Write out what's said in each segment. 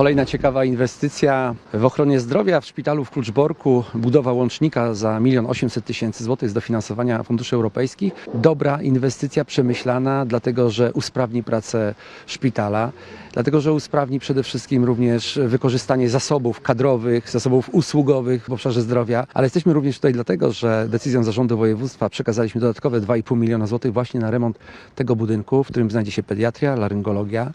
Kolejna ciekawa inwestycja w ochronie zdrowia w szpitalu w Kluczborku. Budowa łącznika za 1 800 tysięcy złotych z dofinansowania funduszy europejskich. Dobra inwestycja, przemyślana, dlatego że usprawni pracę szpitala, dlatego że usprawni przede wszystkim również wykorzystanie zasobów kadrowych, zasobów usługowych w obszarze zdrowia, ale jesteśmy również tutaj dlatego, że decyzją zarządu województwa przekazaliśmy dodatkowe 2,5 miliona złotych właśnie na remont tego budynku, w którym znajdzie się pediatria, laryngologia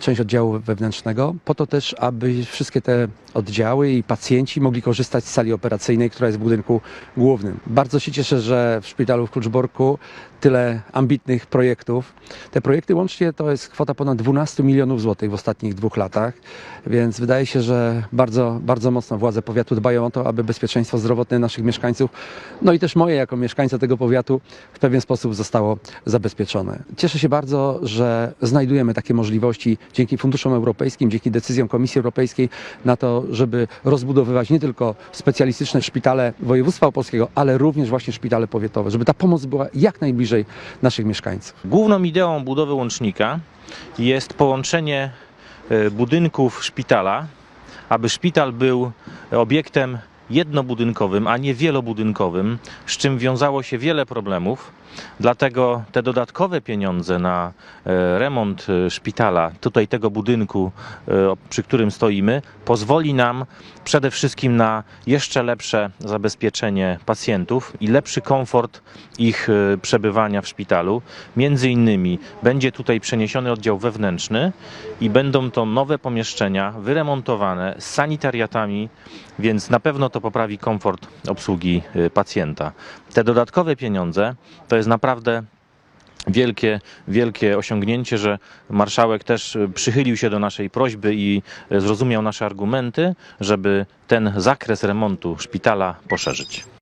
część oddziału wewnętrznego, po to też, aby wszystkie te oddziały i pacjenci mogli korzystać z sali operacyjnej, która jest w budynku głównym. Bardzo się cieszę, że w szpitalu w Kluczborku tyle ambitnych projektów. Te projekty łącznie to jest kwota ponad 12 milionów złotych w ostatnich dwóch latach, więc wydaje się, że bardzo, bardzo mocno władze powiatu dbają o to, aby bezpieczeństwo zdrowotne naszych mieszkańców, no i też moje jako mieszkańca tego powiatu w pewien sposób zostało zabezpieczone. Cieszę się bardzo, że znajdujemy takie możliwości dzięki funduszom europejskim, dzięki decyzjom Komisji Europejskiej na to, żeby rozbudowywać nie tylko specjalistyczne szpitale województwa opolskiego, ale również właśnie szpitale powiatowe, żeby ta pomoc była jak najbliżej naszych mieszkańców. Główną ideą budowy łącznika jest połączenie e, budynków szpitala, aby szpital był obiektem jednobudynkowym, a nie wielobudynkowym, z czym wiązało się wiele problemów. Dlatego te dodatkowe pieniądze na e, remont e, szpitala, tutaj tego budynku, e, przy którym stoimy, pozwoli nam przede wszystkim na jeszcze lepsze zabezpieczenie pacjentów i lepszy komfort ich przebywania w szpitalu. Między innymi będzie tutaj przeniesiony oddział wewnętrzny i będą to nowe pomieszczenia wyremontowane z sanitariatami, więc na pewno to poprawi komfort obsługi e, pacjenta. Te dodatkowe pieniądze to jest naprawdę wielkie, wielkie osiągnięcie, że marszałek też e, przychylił się do naszej prośby i e, zrozumiał nasze argumenty, żeby ten zakres remontu szpitala poszerzyć.